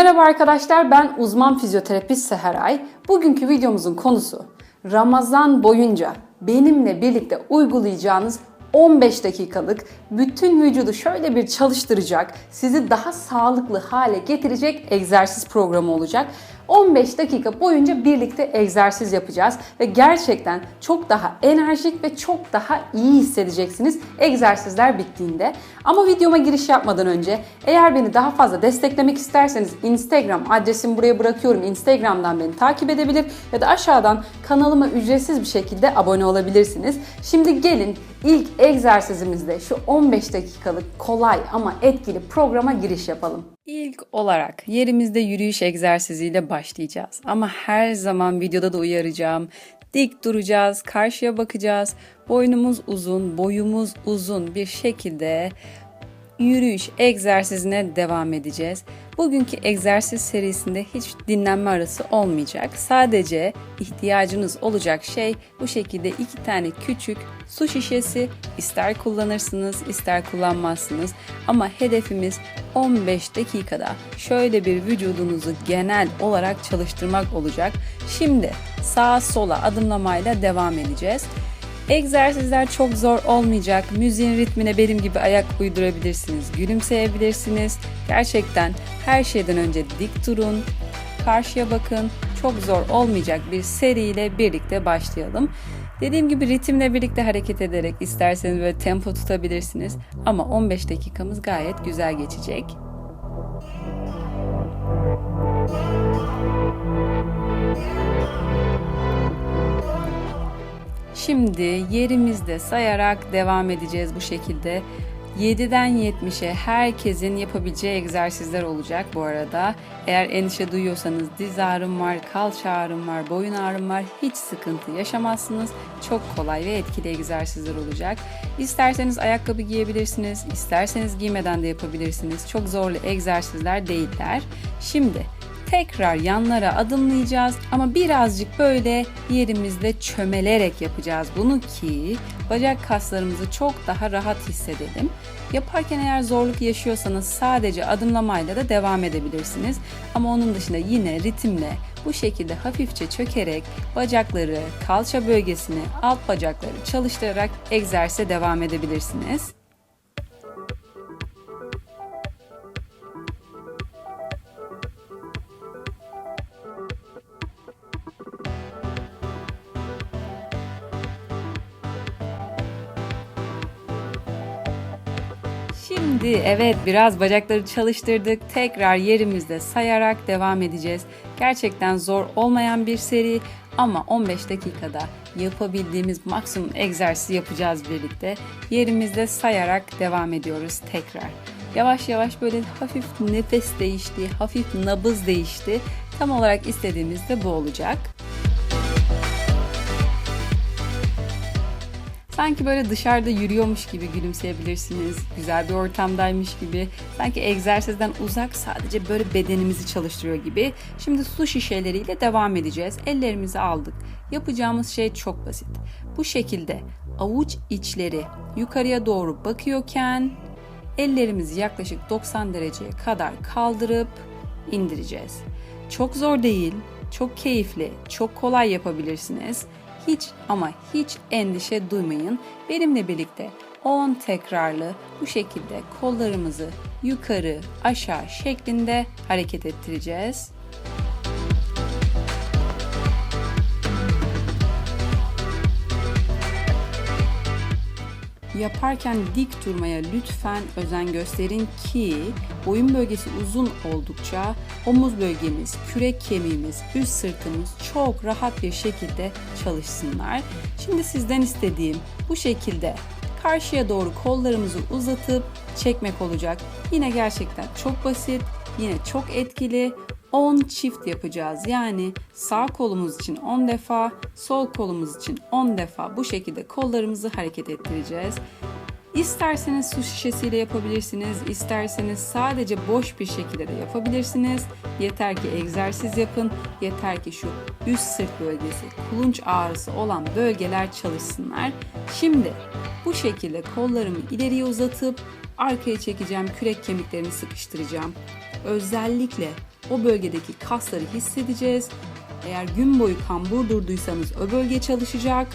Merhaba arkadaşlar ben uzman fizyoterapist Seheray. Bugünkü videomuzun konusu Ramazan boyunca benimle birlikte uygulayacağınız 15 dakikalık bütün vücudu şöyle bir çalıştıracak, sizi daha sağlıklı hale getirecek egzersiz programı olacak. 15 dakika boyunca birlikte egzersiz yapacağız ve gerçekten çok daha enerjik ve çok daha iyi hissedeceksiniz egzersizler bittiğinde. Ama videoma giriş yapmadan önce eğer beni daha fazla desteklemek isterseniz Instagram adresimi buraya bırakıyorum. Instagram'dan beni takip edebilir ya da aşağıdan kanalıma ücretsiz bir şekilde abone olabilirsiniz. Şimdi gelin ilk egzersizimizde şu 15 dakikalık kolay ama etkili programa giriş yapalım. İlk olarak yerimizde yürüyüş egzersiziyle başlayacağız. Ama her zaman videoda da uyaracağım. Dik duracağız, karşıya bakacağız. Boynumuz uzun, boyumuz uzun bir şekilde yürüyüş egzersizine devam edeceğiz. Bugünkü egzersiz serisinde hiç dinlenme arası olmayacak. Sadece ihtiyacınız olacak şey bu şekilde iki tane küçük su şişesi ister kullanırsınız ister kullanmazsınız ama hedefimiz 15 dakikada şöyle bir vücudunuzu genel olarak çalıştırmak olacak. Şimdi sağa sola adımlamayla devam edeceğiz. Egzersizler çok zor olmayacak. Müziğin ritmine benim gibi ayak uydurabilirsiniz. Gülümseyebilirsiniz. Gerçekten her şeyden önce dik durun. Karşıya bakın. Çok zor olmayacak bir seriyle birlikte başlayalım. Dediğim gibi ritimle birlikte hareket ederek isterseniz böyle tempo tutabilirsiniz. Ama 15 dakikamız gayet güzel geçecek. Şimdi yerimizde sayarak devam edeceğiz bu şekilde. 7'den 70'e herkesin yapabileceği egzersizler olacak bu arada. Eğer endişe duyuyorsanız diz ağrım var, kalça ağrım var, boyun ağrım var hiç sıkıntı yaşamazsınız. Çok kolay ve etkili egzersizler olacak. İsterseniz ayakkabı giyebilirsiniz, isterseniz giymeden de yapabilirsiniz. Çok zorlu egzersizler değiller. Şimdi tekrar yanlara adımlayacağız ama birazcık böyle yerimizde çömelerek yapacağız bunu ki bacak kaslarımızı çok daha rahat hissedelim. Yaparken eğer zorluk yaşıyorsanız sadece adımlamayla da devam edebilirsiniz. Ama onun dışında yine ritimle bu şekilde hafifçe çökerek bacakları, kalça bölgesini, alt bacakları çalıştırarak egzersize devam edebilirsiniz. Şimdi evet biraz bacakları çalıştırdık. Tekrar yerimizde sayarak devam edeceğiz. Gerçekten zor olmayan bir seri ama 15 dakikada yapabildiğimiz maksimum egzersizi yapacağız birlikte. Yerimizde sayarak devam ediyoruz tekrar. Yavaş yavaş böyle hafif nefes değişti, hafif nabız değişti. Tam olarak istediğimiz de bu olacak. Sanki böyle dışarıda yürüyormuş gibi gülümseyebilirsiniz. Güzel bir ortamdaymış gibi. Sanki egzersizden uzak sadece böyle bedenimizi çalıştırıyor gibi. Şimdi su şişeleriyle devam edeceğiz. Ellerimizi aldık. Yapacağımız şey çok basit. Bu şekilde avuç içleri yukarıya doğru bakıyorken ellerimizi yaklaşık 90 dereceye kadar kaldırıp indireceğiz. Çok zor değil, çok keyifli, çok kolay yapabilirsiniz. Hiç ama hiç endişe duymayın. Benimle birlikte 10 tekrarlı bu şekilde kollarımızı yukarı aşağı şeklinde hareket ettireceğiz. Yaparken dik durmaya lütfen özen gösterin ki boyun bölgesi uzun oldukça omuz bölgemiz, kürek kemiğimiz, üst sırtımız çok rahat bir şekilde çalışsınlar. Şimdi sizden istediğim bu şekilde karşıya doğru kollarımızı uzatıp çekmek olacak. Yine gerçekten çok basit, yine çok etkili. 10 çift yapacağız. Yani sağ kolumuz için 10 defa, sol kolumuz için 10 defa bu şekilde kollarımızı hareket ettireceğiz. İsterseniz su şişesiyle yapabilirsiniz, isterseniz sadece boş bir şekilde de yapabilirsiniz. Yeter ki egzersiz yapın, yeter ki şu üst sırt bölgesi, kulunç ağrısı olan bölgeler çalışsınlar. Şimdi bu şekilde kollarımı ileriye uzatıp arkaya çekeceğim, kürek kemiklerini sıkıştıracağım. Özellikle o bölgedeki kasları hissedeceğiz. Eğer gün boyu kambur durduysanız o bölge çalışacak.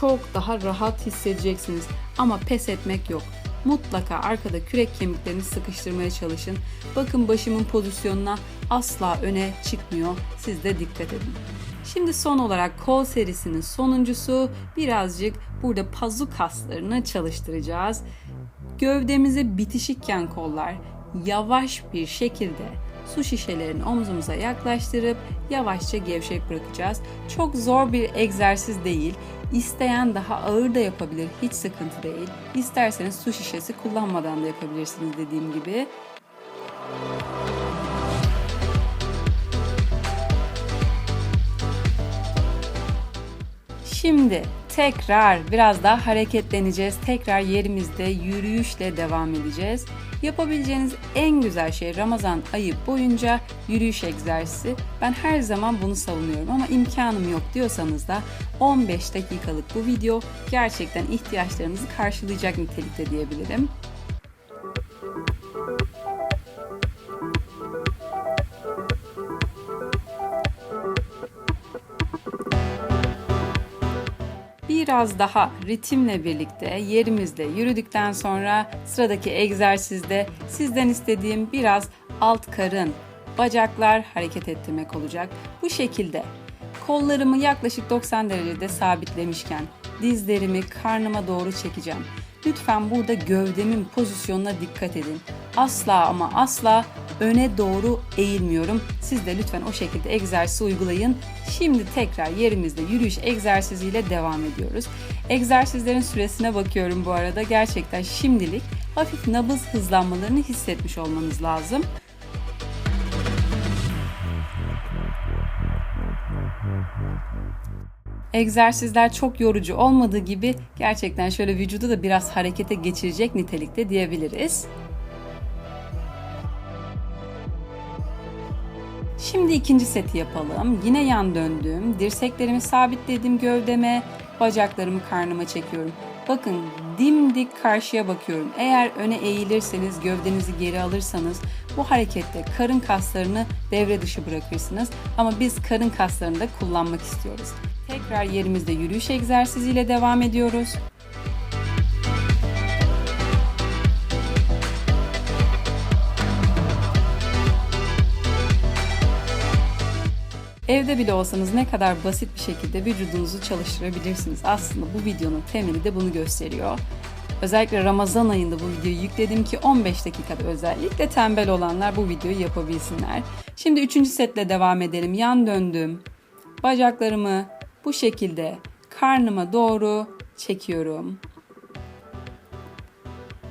Çok daha rahat hissedeceksiniz ama pes etmek yok. Mutlaka arkada kürek kemiklerini sıkıştırmaya çalışın. Bakın başımın pozisyonuna asla öne çıkmıyor. Siz de dikkat edin. Şimdi son olarak kol serisinin sonuncusu birazcık burada pazu kaslarını çalıştıracağız. Gövdemizi bitişikken kollar yavaş bir şekilde su şişelerini omzumuza yaklaştırıp yavaşça gevşek bırakacağız. Çok zor bir egzersiz değil. İsteyen daha ağır da yapabilir. Hiç sıkıntı değil. İsterseniz su şişesi kullanmadan da yapabilirsiniz dediğim gibi. Şimdi tekrar biraz daha hareketleneceğiz. Tekrar yerimizde yürüyüşle devam edeceğiz. Yapabileceğiniz en güzel şey Ramazan ayı boyunca yürüyüş egzersizi. Ben her zaman bunu savunuyorum ama imkanım yok diyorsanız da 15 dakikalık bu video gerçekten ihtiyaçlarınızı karşılayacak nitelikte diyebilirim. Biraz daha ritimle birlikte yerimizde yürüdükten sonra sıradaki egzersizde sizden istediğim biraz alt karın, bacaklar hareket ettirmek olacak. Bu şekilde kollarımı yaklaşık 90 derecede sabitlemişken dizlerimi karnıma doğru çekeceğim. Lütfen burada gövdemin pozisyonuna dikkat edin. Asla ama asla öne doğru eğilmiyorum. Siz de lütfen o şekilde egzersizi uygulayın. Şimdi tekrar yerimizde yürüyüş egzersiziyle devam ediyoruz. Egzersizlerin süresine bakıyorum bu arada. Gerçekten şimdilik hafif nabız hızlanmalarını hissetmiş olmanız lazım. Egzersizler çok yorucu olmadığı gibi gerçekten şöyle vücudu da biraz harekete geçirecek nitelikte diyebiliriz. Şimdi ikinci seti yapalım. Yine yan döndüm. Dirseklerimi sabitledim gövdeme. Bacaklarımı karnıma çekiyorum. Bakın dimdik karşıya bakıyorum. Eğer öne eğilirseniz, gövdenizi geri alırsanız bu harekette karın kaslarını devre dışı bırakırsınız. Ama biz karın kaslarını da kullanmak istiyoruz. Tekrar yerimizde yürüyüş egzersiziyle devam ediyoruz. Evde bile olsanız ne kadar basit bir şekilde vücudunuzu çalıştırabilirsiniz. Aslında bu videonun temeli de bunu gösteriyor. Özellikle Ramazan ayında bu videoyu yükledim ki 15 dakikada özellikle tembel olanlar bu videoyu yapabilsinler. Şimdi üçüncü setle devam edelim. Yan döndüm. Bacaklarımı bu şekilde karnıma doğru çekiyorum.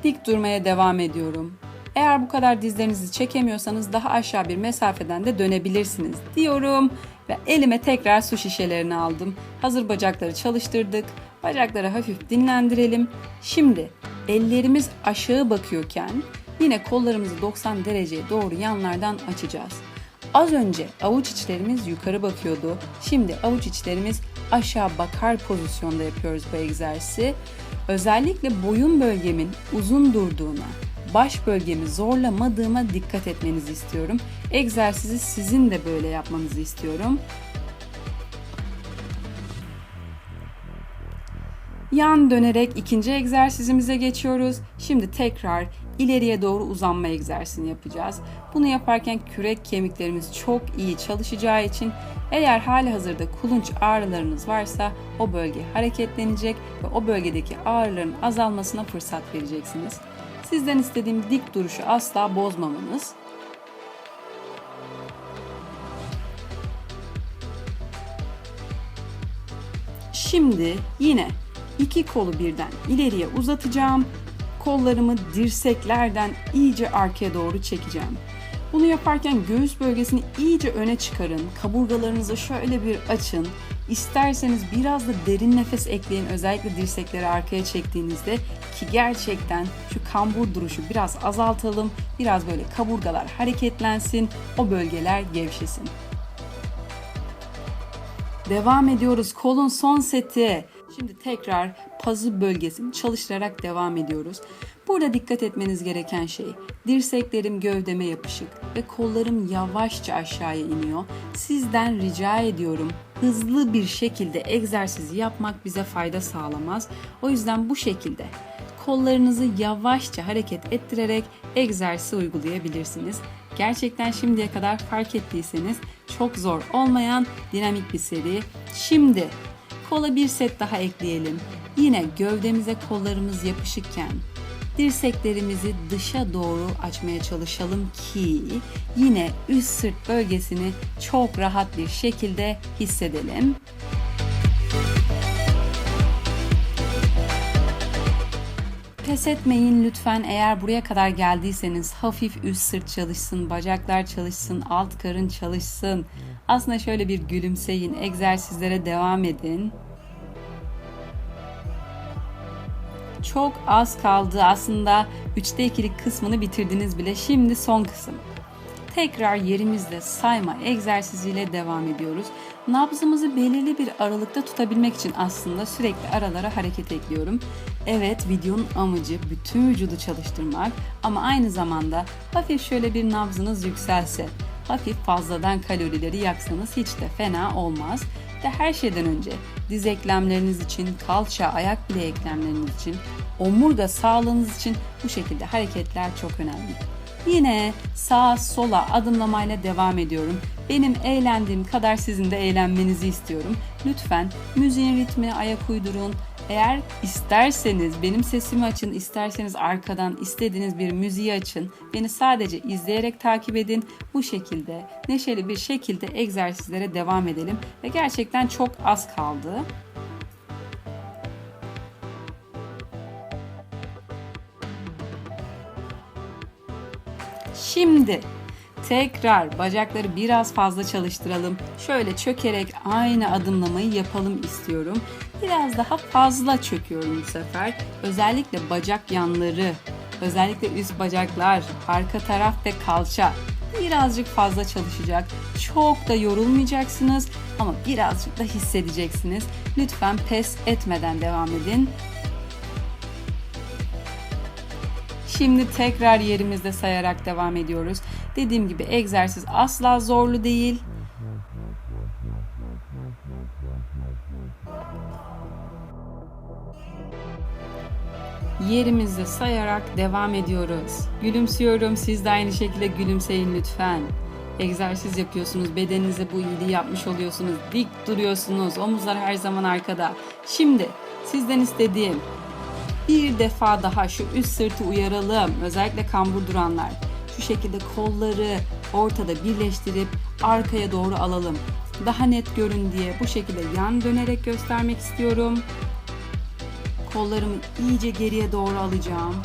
Dik durmaya devam ediyorum. Eğer bu kadar dizlerinizi çekemiyorsanız daha aşağı bir mesafeden de dönebilirsiniz diyorum ve elime tekrar su şişelerini aldım. Hazır bacakları çalıştırdık. Bacakları hafif dinlendirelim. Şimdi ellerimiz aşağı bakıyorken yine kollarımızı 90 dereceye doğru yanlardan açacağız. Az önce avuç içlerimiz yukarı bakıyordu. Şimdi avuç içlerimiz aşağı bakar pozisyonda yapıyoruz bu egzersizi. Özellikle boyun bölgemin uzun durduğuna, baş bölgemi zorlamadığıma dikkat etmenizi istiyorum. Egzersizi sizin de böyle yapmanızı istiyorum. Yan dönerek ikinci egzersizimize geçiyoruz. Şimdi tekrar ileriye doğru uzanma egzersizini yapacağız. Bunu yaparken kürek kemiklerimiz çok iyi çalışacağı için eğer hali hazırda kulunç ağrılarınız varsa o bölge hareketlenecek ve o bölgedeki ağrıların azalmasına fırsat vereceksiniz. Sizden istediğim dik duruşu asla bozmamanız. Şimdi yine iki kolu birden ileriye uzatacağım. Kollarımı dirseklerden iyice arkaya doğru çekeceğim. Bunu yaparken göğüs bölgesini iyice öne çıkarın. Kaburgalarınızı şöyle bir açın. İsterseniz biraz da derin nefes ekleyin özellikle dirsekleri arkaya çektiğinizde ki gerçekten şu kambur duruşu biraz azaltalım. Biraz böyle kaburgalar hareketlensin, o bölgeler gevşesin. Devam ediyoruz kolun son seti. Şimdi tekrar pazı bölgesini çalıştırarak devam ediyoruz. Burada dikkat etmeniz gereken şey dirseklerim gövdeme yapışık ve kollarım yavaşça aşağıya iniyor. Sizden rica ediyorum hızlı bir şekilde egzersizi yapmak bize fayda sağlamaz. O yüzden bu şekilde kollarınızı yavaşça hareket ettirerek egzersizi uygulayabilirsiniz. Gerçekten şimdiye kadar fark ettiyseniz çok zor olmayan dinamik bir seri. Şimdi kola bir set daha ekleyelim. Yine gövdemize kollarımız yapışıkken dirseklerimizi dışa doğru açmaya çalışalım ki yine üst sırt bölgesini çok rahat bir şekilde hissedelim. Pes etmeyin lütfen eğer buraya kadar geldiyseniz hafif üst sırt çalışsın, bacaklar çalışsın, alt karın çalışsın. Aslında şöyle bir gülümseyin, egzersizlere devam edin. Çok az kaldı aslında 3'te 2'lik kısmını bitirdiniz bile. Şimdi son kısım. Tekrar yerimizde sayma egzersiziyle devam ediyoruz. Nabzımızı belirli bir aralıkta tutabilmek için aslında sürekli aralara hareket ekliyorum. Evet videonun amacı bütün vücudu çalıştırmak ama aynı zamanda hafif şöyle bir nabzınız yükselse, hafif fazladan kalorileri yaksanız hiç de fena olmaz. Ve her şeyden önce diz eklemleriniz için, kalça, ayak bile eklemleriniz için, omurga sağlığınız için bu şekilde hareketler çok önemli. Yine sağa sola adımlamayla devam ediyorum. Benim eğlendiğim kadar sizin de eğlenmenizi istiyorum. Lütfen müziğin ritmine ayak uydurun. Eğer isterseniz benim sesimi açın, isterseniz arkadan istediğiniz bir müziği açın. Beni sadece izleyerek takip edin. Bu şekilde neşeli bir şekilde egzersizlere devam edelim. Ve gerçekten çok az kaldı. Şimdi tekrar bacakları biraz fazla çalıştıralım. Şöyle çökerek aynı adımlamayı yapalım istiyorum. Biraz daha fazla çöküyorum bu sefer. Özellikle bacak yanları, özellikle üst bacaklar, arka taraf ve kalça birazcık fazla çalışacak. Çok da yorulmayacaksınız ama birazcık da hissedeceksiniz. Lütfen pes etmeden devam edin. Şimdi tekrar yerimizde sayarak devam ediyoruz. Dediğim gibi egzersiz asla zorlu değil. Yerimizde sayarak devam ediyoruz. Gülümsüyorum. Siz de aynı şekilde gülümseyin lütfen. Egzersiz yapıyorsunuz. Bedeninize bu iyiliği yapmış oluyorsunuz. Dik duruyorsunuz. Omuzlar her zaman arkada. Şimdi sizden istediğim bir defa daha şu üst sırtı uyaralım. Özellikle kambur duranlar. Şu şekilde kolları ortada birleştirip arkaya doğru alalım. Daha net görün diye bu şekilde yan dönerek göstermek istiyorum. Kollarımı iyice geriye doğru alacağım.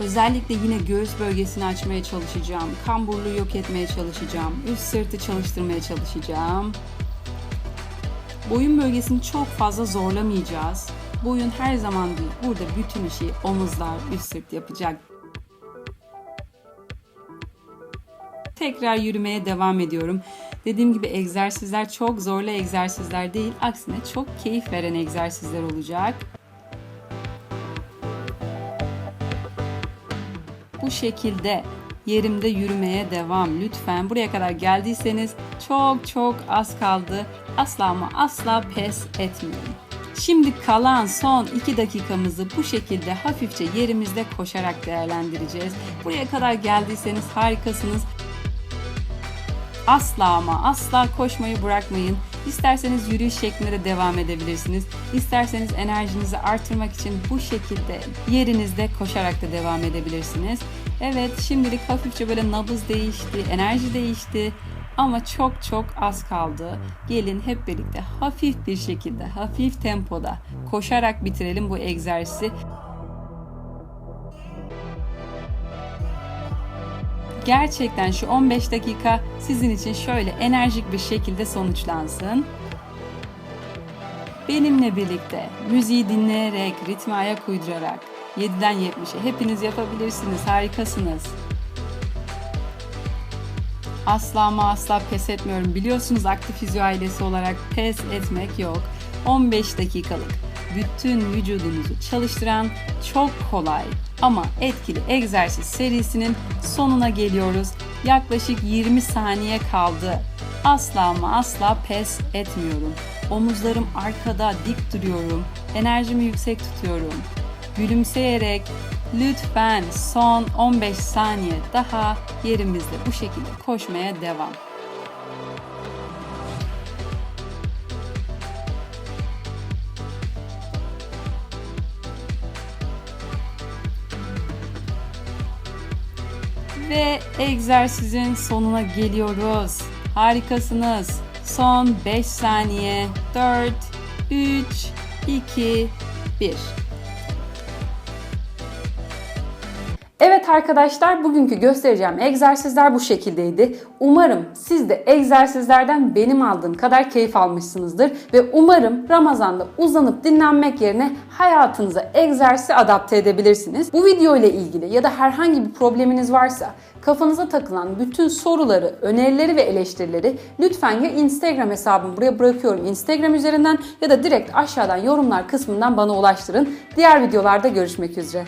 Özellikle yine göğüs bölgesini açmaya çalışacağım. Kamburluğu yok etmeye çalışacağım. Üst sırtı çalıştırmaya çalışacağım. Boyun bölgesini çok fazla zorlamayacağız. Boyun her zaman değil. Burada bütün işi omuzlar, üst sırt yapacak. Tekrar yürümeye devam ediyorum. Dediğim gibi egzersizler çok zorlu egzersizler değil. Aksine çok keyif veren egzersizler olacak. Bu şekilde yerimde yürümeye devam. Lütfen buraya kadar geldiyseniz çok çok az kaldı. Asla ama asla pes etmeyin. Şimdi kalan son 2 dakikamızı bu şekilde hafifçe yerimizde koşarak değerlendireceğiz. Buraya kadar geldiyseniz harikasınız. Asla ama asla koşmayı bırakmayın. İsterseniz yürüyüş şeklinde de devam edebilirsiniz. İsterseniz enerjinizi artırmak için bu şekilde yerinizde koşarak da devam edebilirsiniz. Evet şimdilik hafifçe böyle nabız değişti, enerji değişti. Ama çok çok az kaldı. Gelin hep birlikte hafif bir şekilde, hafif tempoda koşarak bitirelim bu egzersizi. Gerçekten şu 15 dakika sizin için şöyle enerjik bir şekilde sonuçlansın. Benimle birlikte müziği dinleyerek, ritme ayak uydurarak 7'den 70'e hepiniz yapabilirsiniz. Harikasınız. Asla ama asla pes etmiyorum. Biliyorsunuz aktif fizyo ailesi olarak pes etmek yok. 15 dakikalık bütün vücudunuzu çalıştıran çok kolay ama etkili egzersiz serisinin sonuna geliyoruz. Yaklaşık 20 saniye kaldı. Asla ama asla pes etmiyorum. Omuzlarım arkada dik duruyorum. Enerjimi yüksek tutuyorum. Gülümseyerek lütfen son 15 saniye daha yerimizde bu şekilde koşmaya devam. Egzersizin sonuna geliyoruz. Harikasınız. Son 5 saniye. 4, 3, 2, 1. Evet arkadaşlar bugünkü göstereceğim egzersizler bu şekildeydi. Umarım siz de egzersizlerden benim aldığım kadar keyif almışsınızdır ve umarım Ramazan'da uzanıp dinlenmek yerine hayatınıza egzersizi adapte edebilirsiniz. Bu video ile ilgili ya da herhangi bir probleminiz varsa kafanıza takılan bütün soruları, önerileri ve eleştirileri lütfen ya Instagram hesabımı buraya bırakıyorum Instagram üzerinden ya da direkt aşağıdan yorumlar kısmından bana ulaştırın. Diğer videolarda görüşmek üzere.